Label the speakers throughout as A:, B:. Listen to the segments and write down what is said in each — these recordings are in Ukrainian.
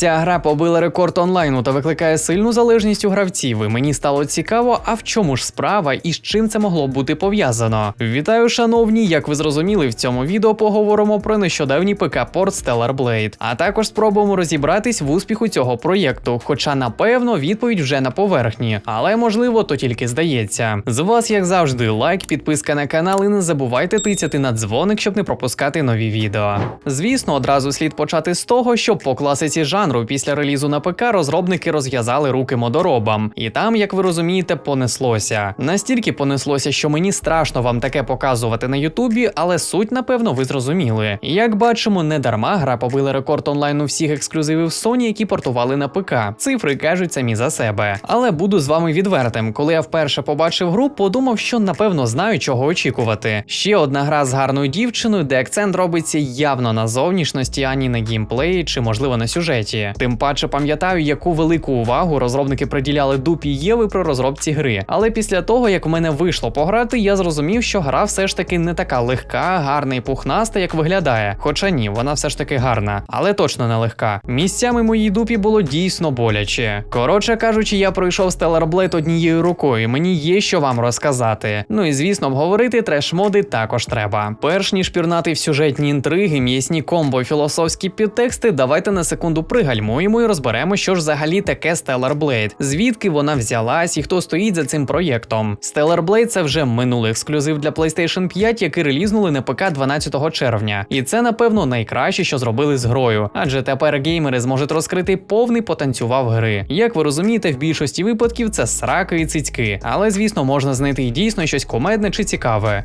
A: Ця гра побила рекорд онлайну та викликає сильну залежність у гравців. І мені стало цікаво, а в чому ж справа і з чим це могло бути пов'язано. Вітаю, шановні! Як ви зрозуміли, в цьому відео поговоримо про нещодавній ПК-порт Stellar Blade, а також спробуємо розібратись в успіху цього проєкту. Хоча, напевно, відповідь вже на поверхні, але можливо, то тільки здається. З вас, як завжди, лайк, підписка на канал і не забувайте тицяти на дзвоник, щоб не пропускати нові відео. Звісно, одразу слід почати з того, що по класиці жанру після релізу на ПК розробники розв'язали руки модоробам, і там, як ви розумієте, понеслося. Настільки понеслося, що мені страшно вам таке показувати на Ютубі, але суть, напевно, ви зрозуміли. Як бачимо, не дарма гра побила рекорд онлайну всіх ексклюзивів Sony, які портували на ПК. Цифри кажуть самі за себе. Але буду з вами відвертим. Коли я вперше побачив гру, подумав, що напевно знаю, чого очікувати. Ще одна гра з гарною дівчиною, де акцент робиться явно на зовнішності, ані на геймплеї, чи можливо на сюжеті. Тим паче пам'ятаю, яку велику увагу розробники приділяли дупі Єви при розробці гри. Але після того, як в мене вийшло пограти, я зрозумів, що гра все ж таки не така легка, гарна і пухнаста, як виглядає. Хоча ні, вона все ж таки гарна, але точно не легка. Місцями моїй дупі було дійсно боляче. Коротше кажучи, я пройшов Stellar Blade однією рукою. Мені є що вам розказати. Ну і звісно, обговорити треш-моди також треба. Перш ніж пірнати в сюжетні інтриги, м'ясні комбо, філософські підтексти, давайте на секунду пригальмуємо і розберемо, що ж взагалі таке Stellar Blade, звідки вона взялась і хто стоїть за цим проєктом. Stellar Blade – це вже минулий ексклюзив для PlayStation 5, який релізнули на ПК 12 червня. І це, напевно, найкраще, що зробили з грою, адже тепер геймери зможуть розкрити повний потанцював гри. Як ви розумієте, в більшості випадків це сраки і цицьки, але звісно можна знайти і дійсно щось комедне чи цікаве.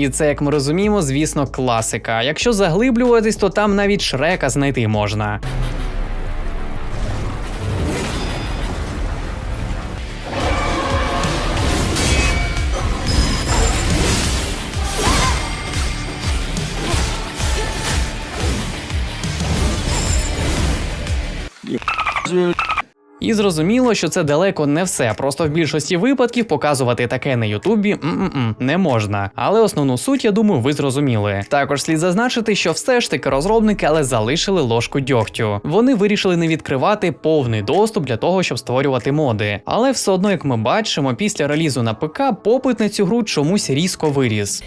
A: І це, як ми розуміємо, звісно, класика. Якщо заглиблюватись, то там навіть шрека знайти можна. І зрозуміло, що це далеко не все. Просто в більшості випадків показувати таке на Ютубі не можна. Але основну суть, я думаю, ви зрозуміли. Також слід зазначити, що все ж таки розробники, але залишили ложку дьогтю. Вони вирішили не відкривати повний доступ для того, щоб створювати моди. Але все одно, як ми бачимо, після релізу на ПК попит на цю гру чомусь різко виріс.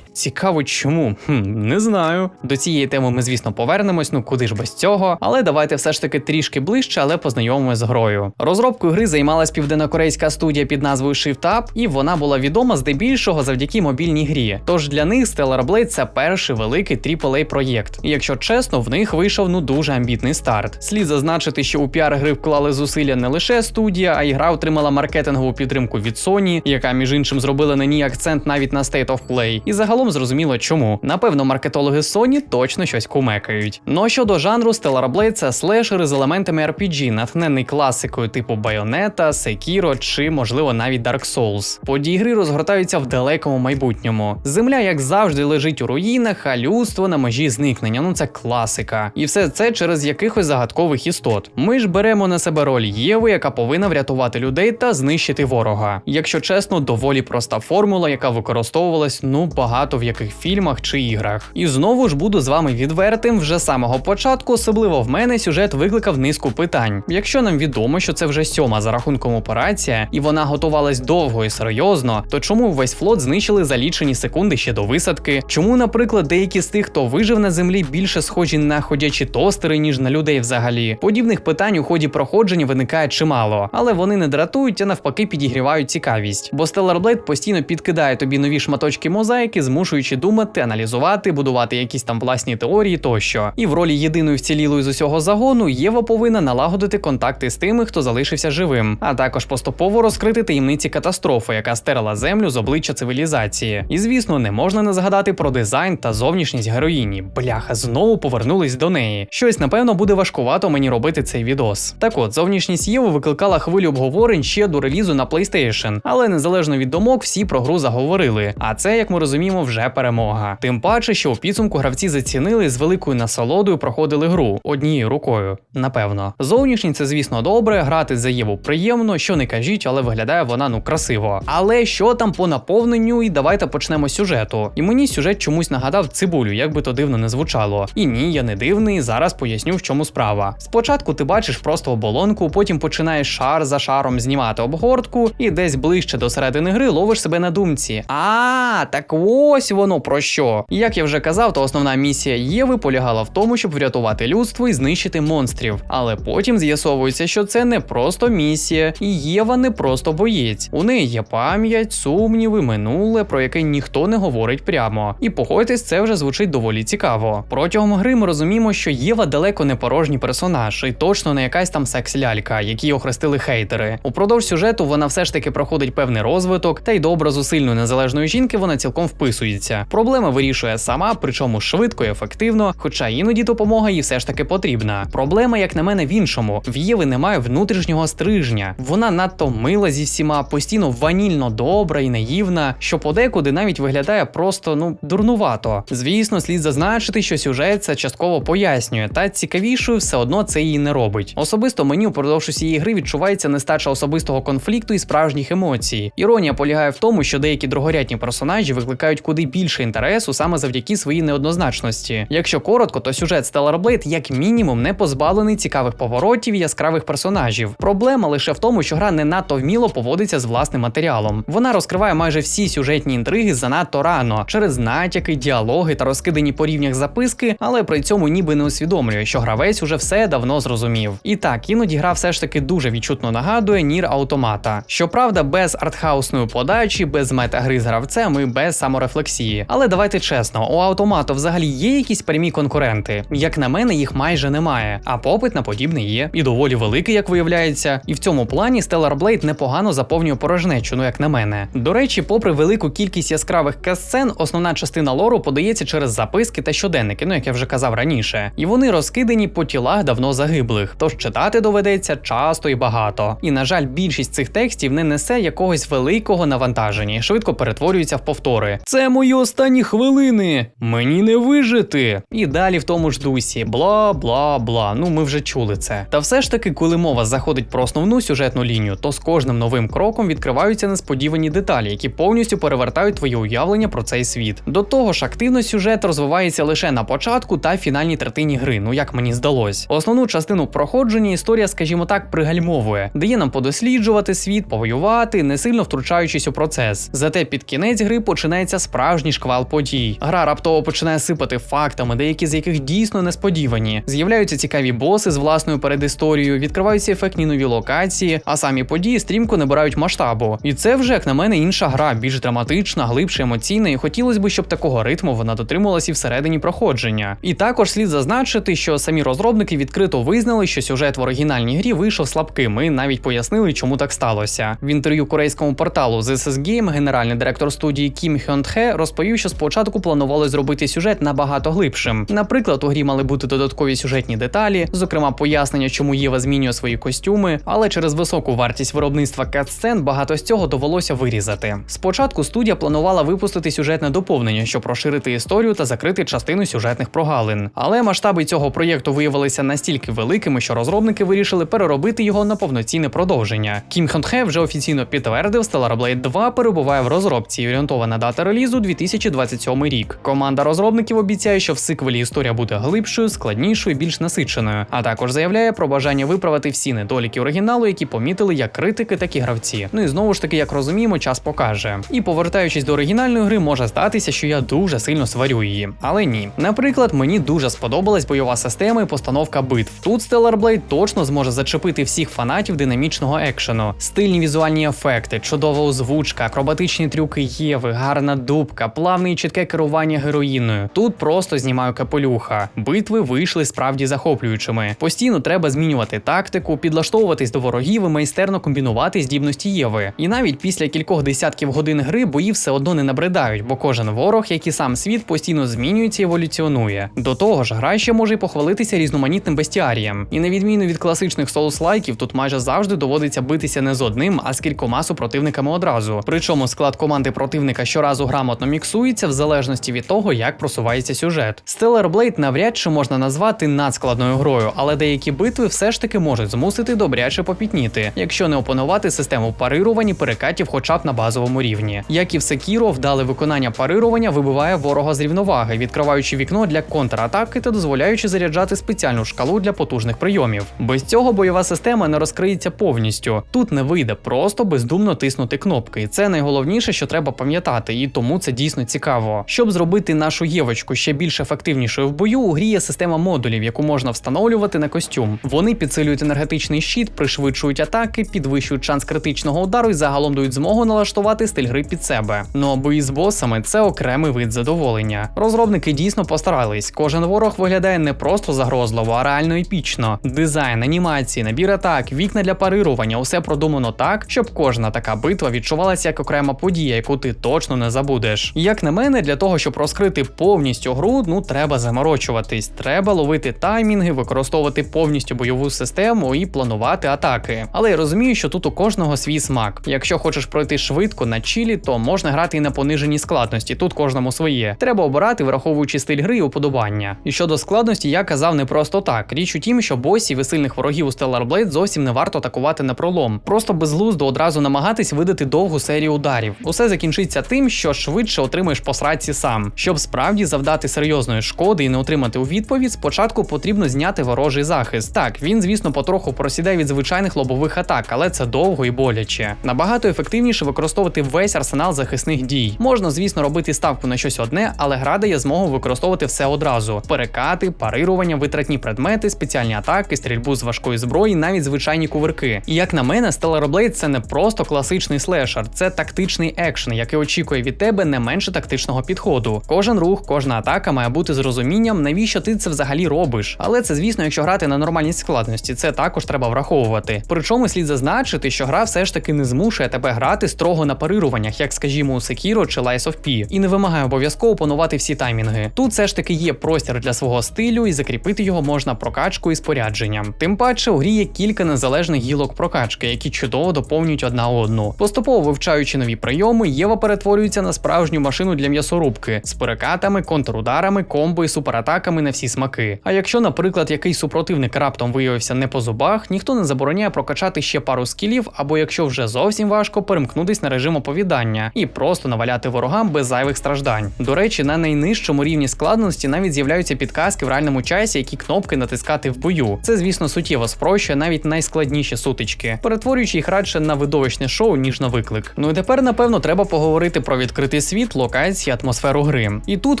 A: Цікаво, чому? Хм, не знаю. До цієї теми ми, звісно, повернемось. Ну куди ж без цього. Але давайте все ж таки трішки ближче, але познайомимось з грою. Розробкою гри займалась південнокорейська студія під назвою Shift Up, і вона була відома здебільшого завдяки мобільній грі. Тож для них Stellar Blade це перший великий aaa проєкт. І якщо чесно, в них вийшов ну дуже амбітний старт. Слід зазначити, що у піар гри вклали зусилля не лише студія, а й гра отримала маркетингову підтримку від Sony, яка між іншим зробила на ній акцент навіть на State of Play. І загалом зрозуміло чому. Напевно, маркетологи Sony точно щось кумекають. Ну а щодо жанру, Stellar Blade це слешери з елементами RPG, натхнений класикою типу Bayonetta, Sekiro чи, можливо, навіть Dark Souls. Події гри розгортаються в далекому майбутньому. Земля, як завжди, лежить у руїнах, а людство на межі зникнення. Ну це класика. І все це через якихось загадкових істот. Ми ж беремо на себе роль Єви, яка повинна врятувати людей та знищити ворога. Якщо чесно, доволі проста формула, яка використовувалась ну багато в яких фільмах чи іграх. І знову ж буду з вами відвертим. Вже з самого початку, особливо в мене, сюжет викликав низку питань. Якщо нам відомо, що це вже сьома за рахунком операція, і вона готувалась довго і серйозно, то чому весь флот знищили за лічені секунди ще до висадки? Чому, наприклад, деякі з тих, хто вижив на землі, більше схожі на ходячі тостери, ніж на людей взагалі? Подібних питань у ході проходження виникає чимало, але вони не дратують, а навпаки підігрівають цікавість. Бо Stellar Blade постійно підкидає тобі нові шматочки мозаїки, змушуючи думати, аналізувати, будувати якісь там власні теорії тощо. І в ролі єдиної вцілілої з усього загону Єва повинна налагодити контакти з тими, хто залишився живим, а також поступово розкрити таємниці катастрофи, яка стерла землю з обличчя цивілізації. І звісно, не можна не згадати про дизайн та зовнішність героїні. Бляха, знову повернулись до неї. Щось, напевно, буде важкувато мені робити цей відос. Так от, зовнішність Єви викликала хвилю обговорень ще до релізу на PlayStation, але незалежно від думок, всі про гру заговорили. А це, як ми розуміємо, вже перемога. Тим паче, що у підсумку гравці зацінили з великою насолодою проходили гру однією рукою. Напевно, зовнішність Зовнішність це, звісно, добре, грати за Єву приємно, що не кажіть, але виглядає вона ну красиво. Але що там по наповненню, і давайте почнемо з сюжету. І мені сюжет чомусь нагадав цибулю, як би то дивно не звучало. І ні, я не дивний, зараз поясню, в чому справа. Спочатку ти бачиш просто оболонку, потім починаєш шар за шаром знімати обгортку, і десь ближче до середини гри ловиш себе на думці. А, так ось воно про що. І як я вже казав, то основна місія Єви полягала в тому, щоб врятувати людство і знищити монстрів. Але потім з'ясовується, що це не просто місія, і Єва не просто боєць. У неї є пам'ять, сумніви, минуле, про яке ніхто не говорить прямо. І погодьтесь, це вже звучить доволі цікаво. Протягом гри ми розуміємо, що Єва далеко не порожній персонаж, і точно не якась там секс-лялька, які охрестили хейтери. Упродовж сюжету вона все ж таки проходить певний розвиток, та й до образу сильної незалежної жінки вона цілком вписується. Проблеми вирішує сама, причому швидко і ефективно, хоча іноді допомога їй все ж таки потрібна. Проблема, як на мене, в іншому: в Єви немає внутрішнього стрижня. Вона надто мила зі всіма, постійно ванільно добра і наївна, що подекуди навіть виглядає просто ну дурнувато. Звісно, слід зазначити, що сюжет це частково пояснює, та цікавішою все одно це її не робить. Особисто мені упродовж усієї гри відчувається нестача особистого конфлікту і справжніх емоцій. Іронія полягає в тому, що деякі другорядні персонажі викликають куди більше інтересу саме завдяки своїй неоднозначності. Якщо коротко, то сюжет Stellar Blade як мінімум не позбавлений цікавих поворотів і яскравих персонажів. Проблема лише в тому, що гра не надто вміло поводиться з власним матеріалом. Вона розкриває майже всі сюжетні інтриги занадто рано через натяки, діалоги та розкидані по рівнях записки, але при цьому ніби не усвідомлює, що гравець уже все давно зрозумів. І так, іноді гра все ж таки дуже відчутно нагадує Нір Автомата. Щоправда, без артхаусної подачі, без метагри з гравцем і без саморефлексії. Але давайте чесно, у автомату взагалі є якісь прямі конкуренти. Як на мене, їх майже немає. А попит на подібне є і доволі великий, як виявляється. І в цьому плані Stellar Blade непогано заповнює порожнечу, ну як на мене. До речі, попри велику кількість яскравих касцен, основна частина лору подається через записки та щоденники, ну як я вже казав раніше. І вони розкидані по тілах давно загиблих. Тож читати доведеться часто і багато. І на жаль, більшість цих текстів не несе якогось великого навантаження, і швидко перетворюється в повтори. Це мої останні хвилини. Мені не вижити. І далі в тому ж дусі. Бла бла бла. Ну ми вже чули це. Та все ж таки, коли мова заходить про основну сюжетну лінію, то з кожним новим кроком відкриваються несподівані деталі, які повністю перевертають твоє уявлення про цей світ. До того ж, активно сюжет розвивається лише на початку та фінальній третині гри. Ну як мені здалось. Основну частину проходження історія, скажімо так, пригальмовує, дає нам подосліджувати світ, повоювати, не сильно втручаючись у процес. Зате під кінець гри починається справжній шквал подій. Гра раптово починає сипати фактами, деякі з яких дійсно несподівані. З'являються цікаві боси з власною передісторією, відкриваються ефектні нові локації, а самі події стрімко набирають масштабу. І це вже, як на мене, інша гра, більш драматична, глибше емоційна, і хотілося б, щоб такого ритму вона дотримувалась і всередині проходження. І також слід зазначити, що самі розробники відкрито визнали, що сюжет в оригінальній грі вийшов слабким, і навіть пояснили, чому так сталося. В інтерв'ю корейському порталу This is Game генеральний директор студії Кім Хьон Тхе розповів, що спочатку планували зробити сюжет набагато глибшим. Наприклад, у грі мали бути додаткові сюжетні деталі, зокрема пояснення, чому Єва змінює свої костюми, але через високу вартість виробництва катсцен багато з цього довелося вирізати. Спочатку студія планувала випустити сюжетне доповнення, щоб розширити історію та закрити частину сюжетних прогалин. Але масштаби цього проєкту виявилися настільки великими, що розробники вирішили переробити його на повноцінне продовження. Кім Хон Тхе вже офіційно підтвердив, Stellar Blade 2 перебуває в розробці орієнтована дата релізу 2027 рік. Команда розробників обіцяє, що в сиквелі історія буде глибшою, складнішою, більш насиченою, а також заявляє про бажання виправити всі недоліки оригіналу, які помітили як критики, так і гравці. Ну і знову ж таки, як розуміємо, час покаже. І повертаючись до оригінальної гри, може здатися, що я дуже сильно сварю її. Але ні. Наприклад, мені дуже сподобалась бойова система і постановка битв. Тут Stellar Blade точно зможе зачепити всіх фанатів динамічного екшену, стильні візуальні ефекти, чудова озвучка, акробатичні трюки Єви, гарна дубка, плавне і чітке керування героїною. Тут просто знімаю капелюха. Битви вийшли справді захоплюючими. Постійно треба змінювати тактику, підлаштовуватись до ворогів і майстерно комбінувати здібності Єви. І навіть після кількох десятків годин гри бої все одно не набридають, бо кожен ворог, як і сам світ, постійно змінюється і еволюціонує. До того ж, гра ще може й похвалитися різноманітним бестіарієм. І на відміну від класичних соус-лайків, тут майже завжди доводиться битися не з одним, а з кількома супротивниками одразу. Причому склад команди противника щоразу грамотно міксується в залежності від того, як просувається сюжет. Stellar Blade навряд чи можна назвати надскладною грою, але деякі битви битви все ж таки можуть змусити добряче попітніти, якщо не опанувати систему парирувань і перекатів хоча б на базовому рівні. Як і в Sekiro, вдале виконання парирування вибиває ворога з рівноваги, відкриваючи вікно для контратаки та дозволяючи заряджати спеціальну шкалу для потужних прийомів. Без цього бойова система не розкриється повністю. Тут не вийде просто бездумно тиснути кнопки. Це найголовніше, що треба пам'ятати, і тому це дійсно цікаво. Щоб зробити нашу євочку ще більш ефективнішою в бою, у грі є система модулів, яку можна встановлювати на костюм. Вони підсилюють енергетичний щит, пришвидшують атаки, підвищують шанс критичного удару і загалом дають змогу налаштувати стиль гри під себе. Ну а бої з босами це окремий вид задоволення. Розробники дійсно постарались. Кожен ворог виглядає не просто загрозливо, а реально епічно. Дизайн, анімації, набір атак, вікна для парирування усе продумано так, щоб кожна така битва відчувалася як окрема подія, яку ти точно не забудеш. Як на мене, для того, щоб розкрити повністю гру, ну треба заморочуватись, треба ловити таймінги, використовувати повністю бойову систему і планувати атаки. Але я розумію, що тут у кожного свій смак. Якщо хочеш пройти швидко на чілі, то можна грати і на пониженій складності. Тут кожному своє. Треба обирати, враховуючи стиль гри і уподобання. І щодо складності, я казав не просто так. Річ у тім, що босів і сильних ворогів у Stellar Blade зовсім не варто атакувати на пролом. Просто безглуздо одразу намагатись видати довгу серію ударів. Усе закінчиться тим, що швидше отримаєш по сраці сам. Щоб справді завдати серйозної шкоди і не отримати у відповідь, спочатку потрібно зняти ворожий захист. Так, він, звісно, потроху просідає від звичайних лобових атак, але це довго і боляче. Набагато ефективніше використовувати весь арсенал захисних дій. Можна, звісно, робити ставку на щось одне, але гра дає змогу використовувати все одразу: перекати, парирування, витратні предмети, спеціальні атаки, стрільбу з важкої зброї, навіть звичайні кувирки. І як на мене, Stellar Blade це не просто класичний слешер, це тактичний екшен, який очікує від тебе не менше тактичного підходу. Кожен рух, кожна атака має бути з розумінням, навіщо ти це взагалі робиш. Але це, звісно, якщо грати на нормальній складності, це також треба враховувати. Причому слід зазначити, що гра все ж таки не змушує тебе грати строго на парируваннях, як скажімо, у Sekiro чи Lies of P, і не вимагає обов'язково панувати всі таймінги. Тут все ж таки є простір для свого стилю, і закріпити його можна прокачкою і спорядженням. Тим паче у грі є кілька незалежних гілок прокачки, які чудово доповнюють одна одну. Поступово вивчаючи нові прийоми, Єва перетворюється на справжню машину для м'ясорубки з перекатами, контрударами, комбо і суператаками на всі смаки. А якщо, наприклад, якийсь супротивник раптом виявився не по зубах, ніхто не забороняє прокачати ще пару скілів, або якщо вже зовсім важко, перемкнутись на режим оповідання і просто наваляти ворогам без зайвих страждань. До речі, на найнижчому рівні складності навіть з'являються підказки в реальному часі, які кнопки натискати в бою. Це, звісно, суттєво спрощує навіть найскладніші сутички, перетворюючи їх радше на видовищне шоу, ніж на виклик. Ну і тепер, напевно, треба поговорити про відкритий світ, локації, атмосферу гри. І тут,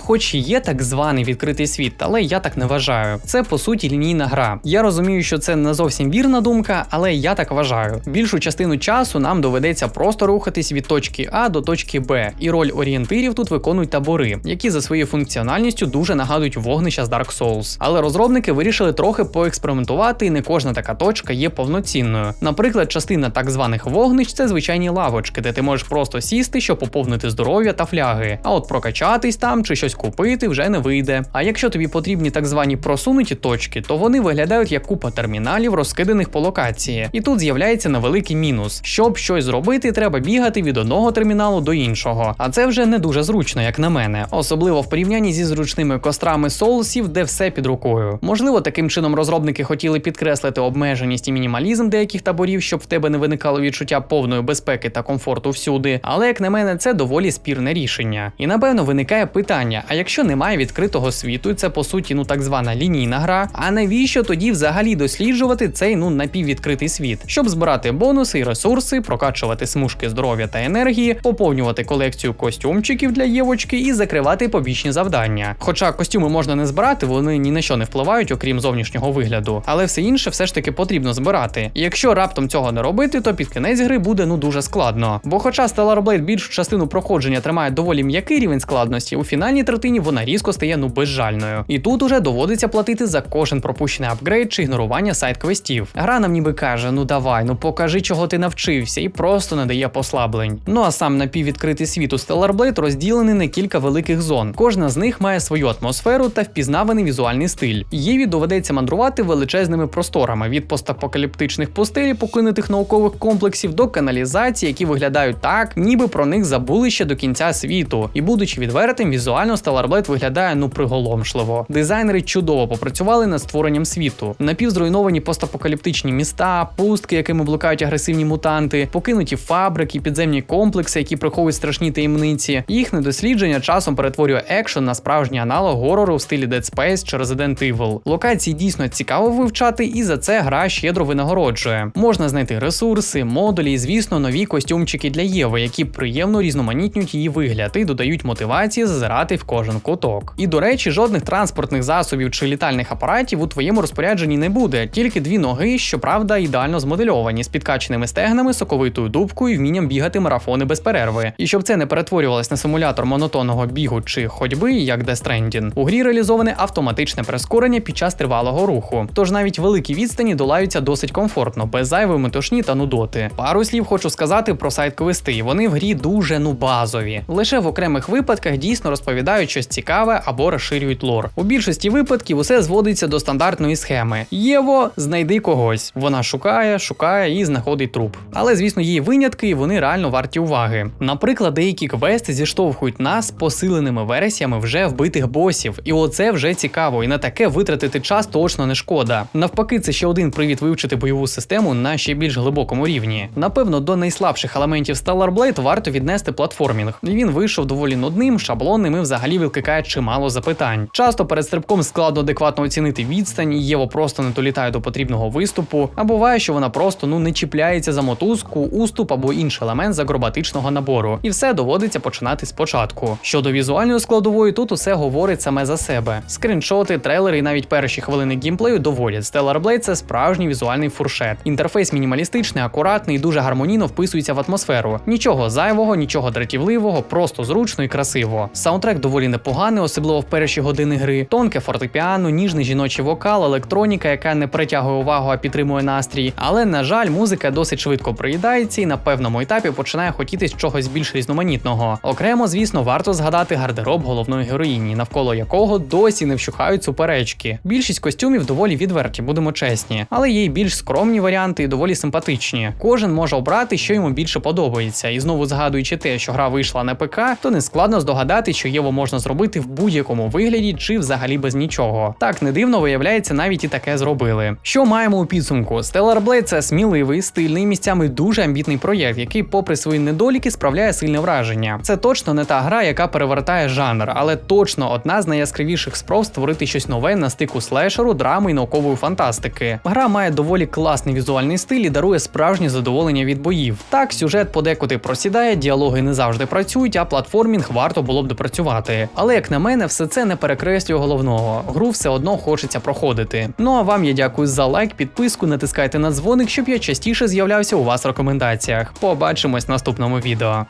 A: хоч і є так званий відкритий світ, але я так не вважаю. Це по суті лінійна гра. Я розумію, що це не зовсім вірна думка, але я так вважаю. Більшу частину часу нам доведеться просто рухатись від точки А до точки Б, і роль орієнтирів тут виконують табори, які за своєю функціональністю дуже нагадують вогнища з Dark Souls. Але розробники вирішили трохи поекспериментувати, і не кожна така точка є повноцінною. Наприклад, частина так званих вогнищ це звичайні лавочки, де ти можеш просто сісти, щоб поповнити здоров'я та фляги. А от прокачатись там чи щось купити вже не вийде. А якщо тобі потрібні так звані просунуті точки, то вони виглядають як купа терміналів, розкиданих по локації. І тут з'являється невеликий мінус. Щоб щось зробити, треба бігати від одного терміналу до іншого. А це вже не дуже зручно, як на мене, особливо в порівнянні зі зручними кострами соусів, де все під рукою. Можливо, таким чином розробники хотіли підкреслити обмеженість і мінімалізм деяких таборів, щоб в тебе не виникало відчуття повної безпеки та комфорту всюди. Але як на мене, це доволі спірне рішення. І напевно виникає питання: а якщо немає відкритого світу, це по суті ну так звана лінійна гра, а навіщо тоді взагалі досліджувати цей ну напіввідкритий світ, щоб збирати бонуси і ресурси, прокачувати смужки здоров'я та енергії, поповнювати колекцію костюмчиків для євочки і закривати побічні завдання. Хоча костюми можна не збирати, вони ні на що не впливають, окрім зовнішнього вигляду, але все інше все ж таки потрібно збирати. Якщо раптом цього не робити, то під кінець гри буде ну дуже складно. Бо, хоча Stellar Blade більшу частину проходження тримає доволі м'який рівень складності, у фінальній третині вона різко стає ну безжальною. І тут уже доводиться платити за кожен пропущений апгрейд чи ігнорування сайт-квестів. Гра нам ніби каже: ну давай, ну покажи, чого ти навчився, і просто не дає послаблень. Ну а сам напіввідкритий світ у Stellar Blade розділений на кілька великих зон. Кожна з них має свою атмосферу та впізнаваний візуальний стиль. Єві доведеться мандрувати величезними просторами від постапокаліптичних пустелі, покинутих наукових комплексів до каналізацій, які виглядають так, ніби про них забули ще до кінця світу. І будучи відвертим, візуально Stellar Blade виглядає ну приголомшливо. Дизайнери чудово попрацювали над створенням світу. Напівзруйновані постапокаліптичні міста, пустки, якими блукають агресивні мутанти, покинуті фабрики, підземні комплекси, які приховують страшні таємниці. Їхнє дослідження часом перетворює екшен на справжній аналог горору в стилі Dead Space чи Resident Evil. Локації дійсно цікаво вивчати, і за це гра щедро винагороджує. Можна знайти ресурси, модулі і, звісно, нові костюмчики для Єви, які приємно різноманітнюють її вигляд і додають мотивації зазирати в кожен куток. І до речі, жодних транспортних засобів чи літальних апаратів у твоєму розпорядженні не буде, тільки дві ноги, щоправда, ідеально змодельовані з підкаченими стегнами, соковитою дубкою і вмінням бігати марафони без перерви. І щоб це не перетворювалось на симулятор монотонного бігу чи ходьби, як Death Stranding, у грі реалізоване автоматичне прискорення під час тривалого руху. Тож навіть великі відстані долаються досить комфортно, без зайвої метушні та нудоти. Пару слів хочу сказати про сайт-квести. Вони в грі дуже ну базові. Лише в окремих випадках дійсно розповідають щось цікаве або розширюють лор. У більшості випадків усе зводиться до стандартної схеми: Єво, знайди когось. Вона шукає, шукає і знаходить труп. Але звісно, є винятки, і вони реально варті уваги. Наприклад, деякі квести зіштовхують нас посиленими версіями вже вбитих босів, і оце вже цікаво, і на таке витратити час точно не шкода. Навпаки, це ще один привід вивчити бойову систему на ще більш глибокому рівні. Напевно, до найслабших елементів Stellar Blade варто віднести платформінг. Він вийшов доволі нудним, шаблонним і взагалі викликає чимало запитань. Часто перед стрибком складно адекватно оцінити відстань, і Єво просто не долітає до потрібного виступу, а буває, що вона просто ну не чіпляється за мотузку, уступ або інший елемент з акробатичного набору, і все доводиться починати спочатку. Щодо візуальної складової, тут усе говорить саме за себе. Скріншоти, трейлери і навіть перші хвилини геймплею доводять. Stellar Blade – це справжній візуальний фуршет. Інтерфейс мінімалістичний, акуратний і дуже гармонійно вписується в атмосферу. Нічого зайвого, нічого дратівливого, просто зручно і красиво. Саундтрек доволі непоганий, особливо в перші години гри. Тонке фортепіано, ніжний жіночий вокал, електроніка, яка не притягує увагу, а підтримує настрій. Але на жаль, музика досить швидко приїдається і на певному етапі починає хотітись чогось більш різноманітного. Окремо, звісно, варто згадати гардероб головної героїні, навколо якого досі не вщухають суперечки. Більшість костюмів доволі відверті, будемо чесні, але є й більш скромні варіанти і доволі симпатичні. Кожен може обрати, що йому більше подобається. І знову згадуючи те, що гра вийшла на ПК, то не складно здогадати, що Єву можна зробити в будь-якому вигляді чи взагалі без нічого. Так не дивно виявляється, навіть і таке зробили. Що маємо у підсумку? Stellar Blade – це сміливий, стильний, місцями дуже амбітний проєкт, який, попри свої недоліки, справляє сильне враження. Це точно не та гра, яка перевертає жанр, але точно одна з найяскравіших спроб створити щось нове на стику слешеру, драми і наукової фантастики. Гра має доволі класний візуальний стиль і дарує справжнє задоволення від боїв. Так, сюжет подекуди просідає, діалоги не завжди працюють, а платформінг варто було б допрацювати. Але як на мене, все це не перекреслює головного. Гру все одно хочеться проходити. Ну а вам я дякую за лайк, підписку, натискайте на дзвоник, щоб я частіше з'являвся у вас в рекомендаціях. Побачимось в наступному відео.